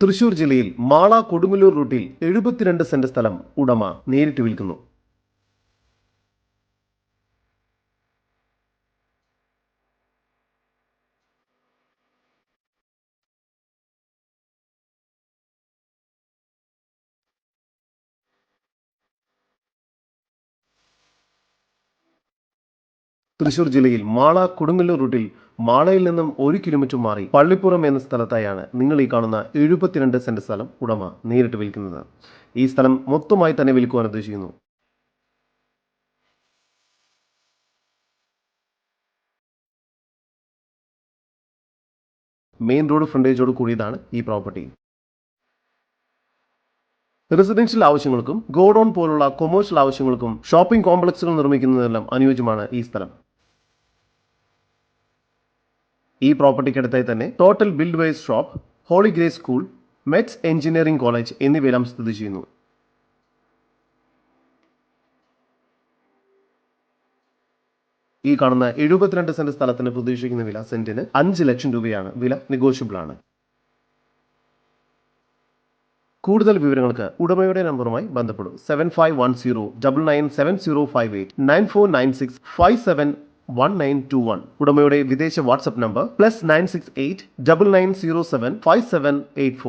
തൃശൂർ ജില്ലയിൽ മാള കൊടുങ്ങല്ലൂർ റൂട്ടിൽ എഴുപത്തിരണ്ട് സെന്റ് സ്ഥലം ഉടമ നേരിട്ട് വിൽക്കുന്നു. തൃശൂർ ജില്ലയിൽ മാള കൊടുങ്ങല്ലൂർ റൂട്ടിൽ മാളയിൽ നിന്നും ഒരു കിലോമീറ്റർ മാറി പള്ളിപ്പുറം എന്ന സ്ഥലത്തായാണ് നിങ്ങൾ ഈ കാണുന്ന എഴുപത്തിരണ്ട് സെന്റ് സ്ഥലം ഉടമ നേരിട്ട് വിൽക്കുന്നത്. ഈ സ്ഥലം മൊത്തമായി തന്നെ വിൽക്കുവാൻ ഉദ്ദേശിക്കുന്നു. മെയിൻ റോഡ് ഫ്രണ്ടേജോട് കൂടിയതാണ് ഈ പ്രോപ്പർട്ടി റെസിഡൻഷ്യൽ ആവശ്യങ്ങൾക്കും ഗോഡൌൺ പോലുള്ള കൊമേഴ്ഷ്യൽ ആവശ്യങ്ങൾക്കും ഷോപ്പിംഗ് കോംപ്ലക്സുകൾ നിർമ്മിക്കുന്നതെല്ലാം അനുയോജ്യമാണ് ഈ സ്ഥലം. ഈ പ്രോപ്പർട്ടിക്ക് അടുത്തായി തന്നെ total build wise shop holy grace school METS engineering college എന്നിവയെല്ലാം സ്ഥിതി ചെയ്യുന്നു. ഈ കാണുന്ന എഴുപത്തിരണ്ട് സെന്റ് സ്ഥലത്തിന് പ്രതീക്ഷിക്കുന്ന വില സെന്റിന് അഞ്ച് ലക്ഷം രൂപയാണ്. വില നെഗോഷ്യബിൾ ആണ്. കൂടുതൽ വിവരങ്ങൾക്ക് ഉടമയുടെ നമ്പറുമായി ബന്ധപ്പെടും. Seven five one zero double nine seven zero five eight nine four nine six five seven one nine two one ഉടമയുടെ വിദേശ WhatsApp number plus nine six eight double nine zero seven five seven eight four